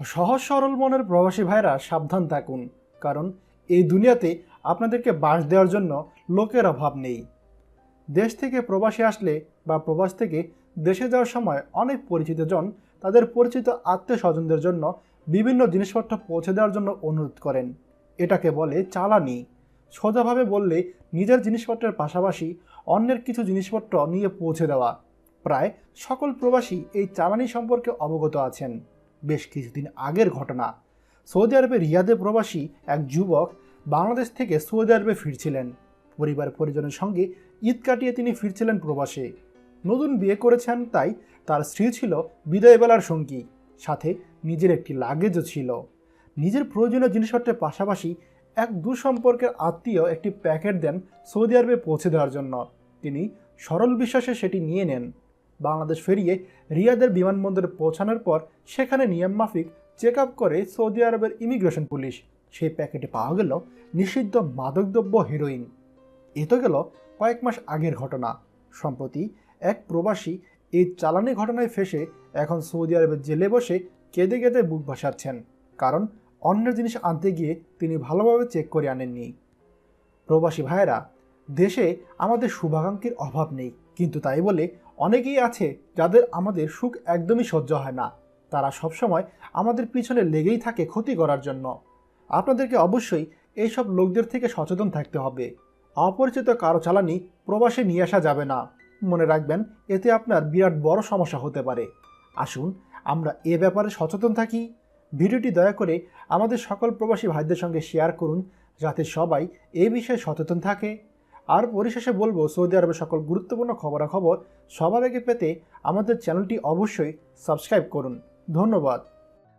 সহজ সরল মনের প্রবাসী ভাইরা সাবধান থাকুন, কারণ এই দুনিয়াতে আপনাদেরকে বাস দেওয়ার জন্য লোকের অভাব নেই। দেশ থেকে প্রবাসী আসলে বা প্রবাস থেকে দেশে যাওয়ার সময় অনেক পরিচিত জন তাদের পরিচিত আত্মীয় স্বজনদের জন্য বিভিন্ন জিনিসপত্র পৌঁছে দেওয়ার জন্য অনুরোধ করেন। এটাকে বলে চালানি। সোজাভাবে বললে নিজের জিনিসপত্রের পাশাপাশি অন্যের কিছু জিনিসপত্র নিয়ে পৌঁছে দেওয়া। প্রায় সকল প্রবাসী এই চালানি সম্পর্কে অবগত আছেন। বেশ কিছুদিন আগের ঘটনা। সৌদি আরবে রিয়াদে প্রবাসী এক যুবক বাংলাদেশ থেকে সৌদি আরবে ফিরছিলেন। পরিবার পরিজনের সঙ্গে ঈদ কাটিয়ে তিনি ফিরছিলেন প্রবাসে। নতুন বিয়ে করেছেন, তাই তার স্ত্রী ছিল বিদায়বেলার সঙ্গী। সাথে নিজের একটি লাগেজও ছিল। নিজের প্রয়োজনীয় জিনিসপত্রের পাশাপাশি এক দুঃসম্পর্কের আত্মীয় একটি প্যাকেট দেন সৌদি আরবে পৌঁছে দেওয়ার জন্য। তিনি সরল বিশ্বাসে সেটি নিয়ে নেন। বাংলাদেশ ফেরিয়ে রিয়াদের বিমানবন্দরে পৌঁছানোর পর সেখানে নিয়ম মাফিক চেক আপ করে সৌদি আরবের ইমিগ্রেশন পুলিশ। সেই প্যাকেটে পাওয়া গেল নিষিদ্ধ মাদকদ্রব্য হিরোইন। এ তো গেল কয়েক মাস আগের ঘটনা। সম্প্রতি এক প্রবাসী এই চালানি ঘটনায় ফেসে এখন সৌদি আরবের জেলে বসে কেঁদে কেঁদে বুক ভাসাচ্ছেন। কারণ অন্য জিনিস আনতে গিয়ে তিনি ভালোভাবে চেক করে আনেননি। প্রবাসী ভাইয়েরা, দেশে আমাদের শুভাকাঙ্ক্ষীর অভাব নেই, কিন্তু তাই বলে অনেকেই আছে যাদের আমাদের সুখ একদমই সহ্য হয় না। তারা সবসময় আমাদের পিছনে লেগেই থাকে ক্ষতি করার জন্য। আপনাদেরকে অবশ্যই এইসব লোকদের থেকে সচেতন থাকতে হবে। অপরিচিত কারও চালানি প্রবাসে নিয়ে আসা যাবে না। মনে রাখবেন, এতে আপনার বিরাট বড় সমস্যা হতে পারে। আসুন, আমরা এ ব্যাপারে সচেতন থাকি। ভিডিওটি দয়া করে আমাদের সকল প্রবাসী ভাইদের সঙ্গে শেয়ার করুন, যাতে সবাই এ বিষয়ে সচেতন থাকে। আর পরিশেষে বলব, সৌদি আরবের সকল গুরুত্বপূর্ণ খবরাখবর সবার আগে পেতে আমাদের চ্যানেলটি অবশ্যই সাবস্ক্রাইব করুন। ধন্যবাদ।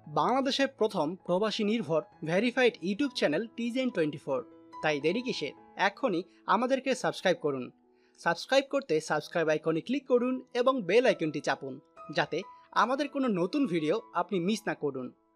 বাংলাদেশের প্রথম প্রবাসী নির্ভর verified YouTube channel citizen twenty four তাই দেরি কিসের এখনই আমাদেরকে সাবস্ক্রাইব করুন। সাবস্ক্রাইব করতে সাবস্ক্রাইব আইকনে ক্লিক করুন এবং বেল আইকনটি চাপুন, যাতে আমাদের কোনো নতুন ভিডিও আপনি মিস না করুন।